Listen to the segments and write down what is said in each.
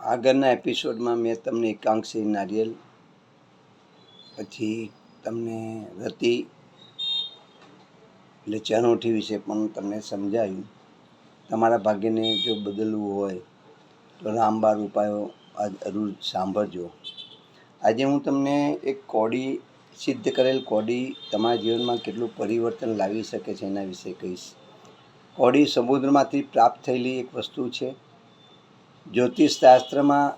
આગળના એપિસોડમાં મેં તમને એકાંક્ષી નારિયેલ, પછી તમને રતિ, એટલે ચણોઠી વિશે પણ તમને સમજાવ્યું તમારા ભાગ્યને જો બદલવું હોય, તો રામબાર ઉપાયો જરૂર સાંભળજો. આજે હું તમને એક કોડી, સિદ્ધ કરેલ કોડી તમારા જીવનમાં કેટલું પરિવર્તન લાવી શકે છે એના વિશે કહીશ. કોડી સમુદ્રમાંથી પ્રાપ્ત થયેલી એક વસ્તુ છે. જ્યોતિષશાસ્ત્રમાં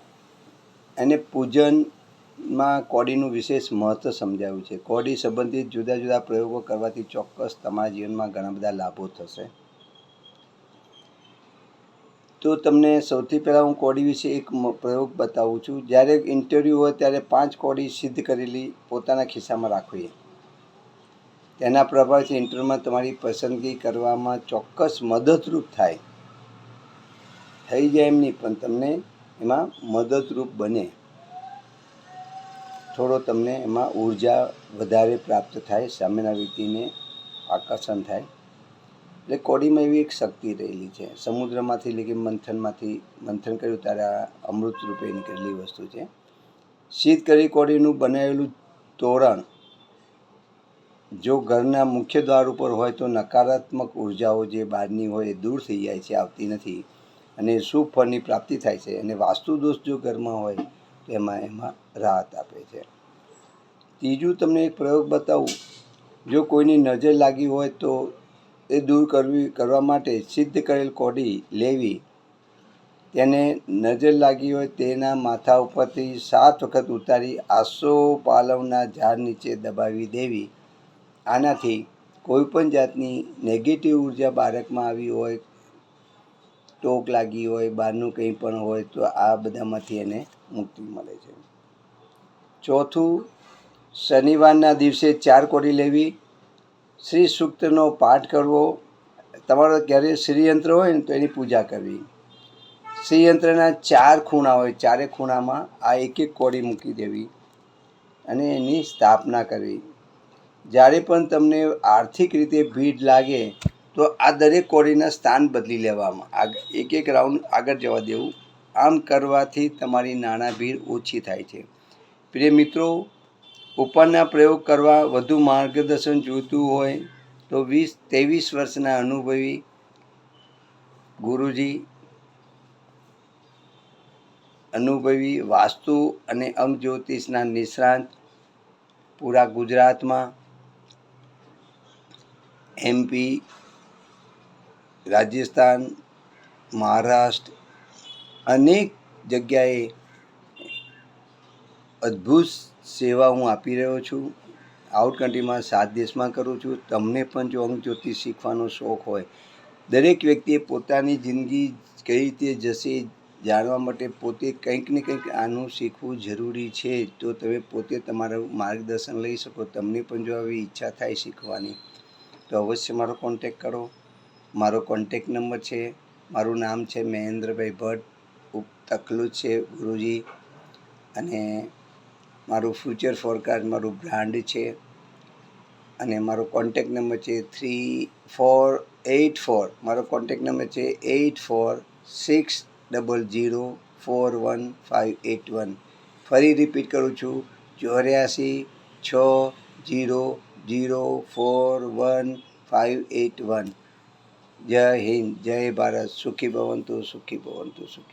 એને પૂજનમાં કોડીનું વિશેષ મહત્ત્વ સમજાવ્યું છે. કોડી સંબંધિત જુદા જુદા પ્રયોગો કરવાથી ચોક્કસ તમારા જીવનમાં ઘણા બધા લાભો થશે. તો તમને સૌથી પહેલાં હું કોડી વિશે એક પ્રયોગ બતાવું છું. જ્યારે ઇન્ટરવ્યૂ હોય ત્યારે પાંચ કોડી સિદ્ધ કરેલી પોતાના ખિસ્સામાં રાખવી. તેના પ્રભાવથી ઇન્ટરવ્યૂમાં તમારી પસંદગી કરવામાં ચોક્કસ મદદરૂપ થાય. થઈ જાય એમ નહીં, પણ તમને એમાં મદદરૂપ બને. થોડો તમને એમાં ઊર્જા વધારે પ્રાપ્ત થાય, સામેના વ્યક્તિને આકર્ષણ થાય. એટલે કોડીમાં એવી એક શક્તિ રહેલી છે. સમુદ્રમાંથી એટલે કે મંથનમાંથી, મંથન કર્યું ત્યારે આ અમૃત રૂપે નીકળેલી વસ્તુ છે. શીત કરી કોડીનું બનાવેલું તોરણ, જો ઘરના મુખ્ય દ્વાર ઉપર હોય તો નકારાત્મક ઉર્જાઓ જે બહારની હોય એ દૂર થઈ જાય છે, આવતી નથી. અને શુભ ફળની પ્રાપ્તિ થાય છે. અને વાસ્તુ દોષ જો ઘરમાં હોય, તો એમાં એમાં રાહત આપે છે. ત્રીજું તમને એક પ્રયોગ બતાવું. જો કોઈની નજર લાગી હોય, તો એ દૂર કરવી, કરવા માટે સિદ્ધ કરેલ કોડી લેવી. તેને નજર લાગી હોય, તેના માથા ઉપરથી સાત વખત ઉતારી આસો પાલવના ઝાડ નીચે દબાવી દેવી. આનાથી કોઈપણ જાતની નેગેટિવ ઊર્જા બાળકમાં આવી હોય ટોક લાગી હોય, બહારનું કંઈ પણ હોય, તો આ બધામાંથી એને મુક્તિ મળે છે. ચોથું, શનિવારના દિવસે ચાર કોડી લેવી. શ્રી સૂક્તનો પાઠ કરવો. તમારો ક્યારે શ્રીયંત્ર હોય ને તો એની પૂજા કરવી. શ્રીયંત્રના ચાર ખૂણા હોય, ચારે ખૂણામાં આ એક એક કોડી મૂકી દેવી અને એની સ્થાપના કરવી. જ્યારે પણ તમને આર્થિક રીતે ભીડ લાગે તો આ દરેક કોડીના સ્થાન બદલી લેવામાં. એક એક રાઉન્ડ આગળ જવા દેવું. આમ કરવાથી તમારી નાણાં ભીડ ઓછી થાય છે. પ્રિય મિત્રો, ઉપરના પ્રયોગ કરવા વધુ માર્ગદર્શન જોઈતું હોય તો વીસ, ત્રેવીસ વર્ષના અનુભવી ગુરુજી, અનુભવી વાસ્તુ અને અંગ જ્યોતિષના નિષ્ણાંત પૂરા ગુજરાતમાં એમપી રાજસ્થાન, મહારાષ્ટ્ર અનેક જગ્યાએ અદ્ભુત સેવા હું આપી રહ્યો છું. આઉટ કન્ટ્રીમાં સાત દેશમાં કરું છું. તમને પણ જો અંગ જ્યોતિષ શીખવાનો શોખ હોય, દરેક વ્યક્તિએ પોતાની જિંદગી કઈ રીતે જશે જાણવા માટે પોતે કંઈક ને કંઈક આનું શીખવું જરૂરી છે. તો તમે પોતે તમારું માર્ગદર્શન લઈ શકો. તમને પણ જો આવી ઈચ્છા થાય શીખવાની, તો અવશ્ય મારો કોન્ટેક કરો. મારો કોન્ટેક નંબર છે, મારું નામ છે મહેન્દ્રભાઈ ભટ્ટ, ઉપ તકલું છે ગુરુજી, અને મારું ફ્યુચર ફોરકાસ્ટ મારું બ્રાન્ડ છે, અને મારો કોન્ટેક નંબર છે થ્રી ફોર એઇટ ફોર મારો કોન્ટેક નંબર છે eight four six double zero four one five eight one ફરી રિપીટ કરું છું, ચોર્યાસી છ zero zero four one five eight one જય હિન્દ જય ભારત સુખી ભવંતુ સુખી ભવંતુ સુખી